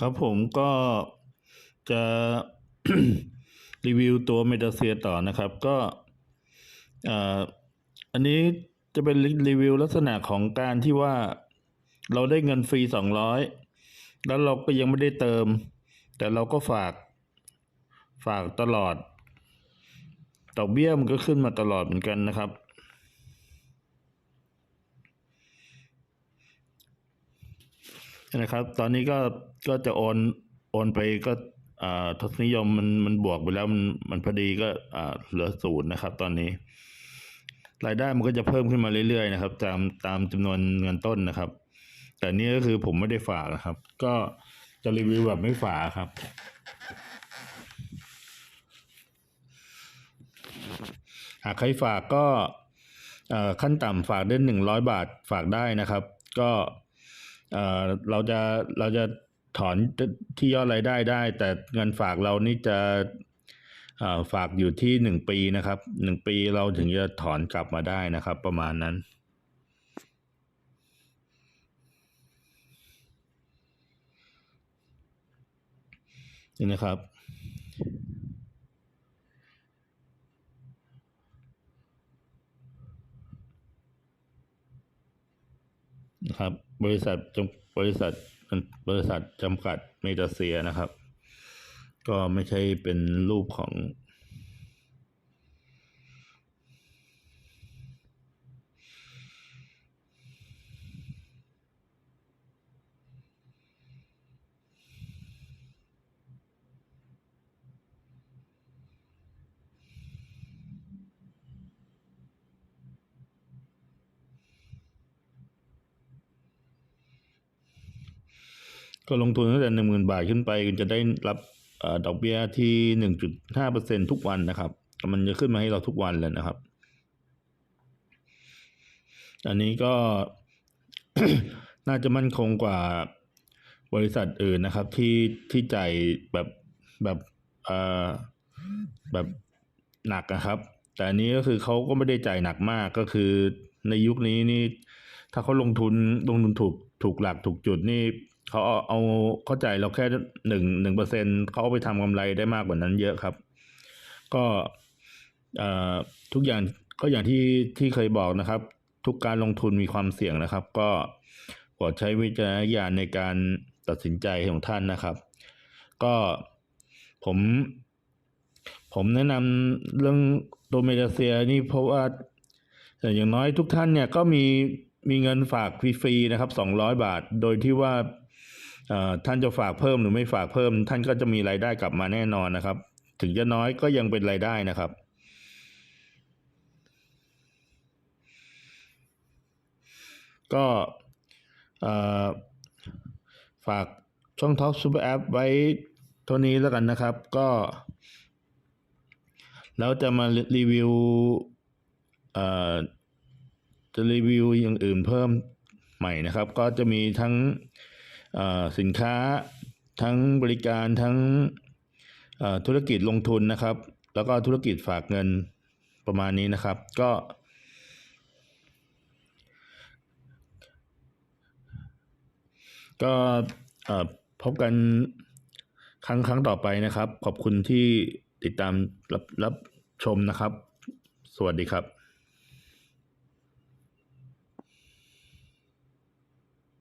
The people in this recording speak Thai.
ครับผมก็จะรีวิวตัวเมตาเซียต่อนะครับ ก็อ่ออันนี้จะเป็นรีวิวลักษณะของการที่ว่าเราได้เงินฟรีสองร้อยแล้วเราก็ยังไม่ได้เติม แต่เราก็ฝากฝากตลอดดอกเบี้ยมันก็ขึ้นมาตลอดเหมือนกันนะครับ นะครับ ตอนนี้ก็ก็จะโอนโอนไปก็อ่าทศนิยมมันมันบวกไปแล้วมันมันพอดีก็อ่าเหลือศูนย์นะครับ ตอนนี้ รายได้มันก็จะเพิ่มขึ้นมาเรื่อยๆนะครับ ตามตามจำนวนเงินต้นนะครับ แต่นี่ก็คือผมไม่ได้ฝากนะครับ ก็จะรีวิวแบบไม่ฝากครับหากใครฝากก็อ่อขั้นต่ำฝากได้หนึ่งร้อยบาทฝากได้นะครับ ก็ เอ่อเราจะเราจะถอนที่ยอดรายได้ได้ แต่เงินฝากเรานี่จะฝากอยู่ที่หนึ่งปีนะครับหนึ่งปีเราถึงจะถอนกลับมาได้นะครับ ประมาณนั้น นี่นะครับ นะครับ บริษัทจำบริษัทบริษัทจำกัดเมตาเซียนะครับ ก็ไม่ใช่เป็นรูปของ ก็ลงทุนตั้งแต่หนึ่งหมื่นบาทขึ้นไปคุณจะได้รับอดอกเบี้ยที่หนึ่งจุดห้าเปอร์เซ็นทุกวันนะครับ มันจะขึ้นมาให้เราทุกวันเลยนะครับ อันนี้ก็น่าจะมั่นคงกว่าบริษัทอื่นนะครับ ที่ที่จ่ายแบบแบบเอ่อแบบหนักนะครับ แต่อันนี้ก็คือเขาก็ไม่ได้จ่ายหนักมากก็คือในยุคนี้นี่ถ้าเขาลงทุนลงทุนถูกถูกหลักถูกจุดนี่ เขาเอาเข้าใจเราแค่หนึ่งหนึ่งเปอร์เซ็นเขาเอาไปทำกำไรได้มากกว่านั้นเยอะครับ ก็ทุกอย่างก็อย่างที่ที่เคยบอกนะครับ ทุกการลงทุนมีความเสี่ยงนะครับ ก็โปรดใช้วิจารณญาณในการตัดสินใจของท่านนะครับ ก็ผม ผมแนะนำเรื่องโดเมดาเซียนี่เพราะว่าแต่อย่างน้อยทุกท่านเนี่ยก็มีมีเงินฝากฟรีๆนะครับสองร้อยบาท โดยที่ว่า ท่านจะฝากเพิ่มหรือไม่ฝากเพิ่ม ท่านก็จะมีรายได้กลับมาแน่นอนนะครับ ถึงจะน้อยก็ยังเป็นรายได้นะครับก็อ่อฝากช่องท็อปซูเปอร์แอปไว้เท่านี้แล้วกันนะครับ ก็ แล้วจะมารีวิวอ่อจะรีวิวอย่างอื่นเพิ่มใหม่นะครับ ก็จะมีทั้ง สินค้าทั้งบริการทั้งธุรกิจลงทุนนะครับ แล้วก็ธุรกิจฝากเงินประมาณนี้นะครับ ก็ ก็พบกันครั้งครั้งต่อไปนะครับ ขอบคุณที่ติดตามรับรับชมนะครับ สวัสดีครับ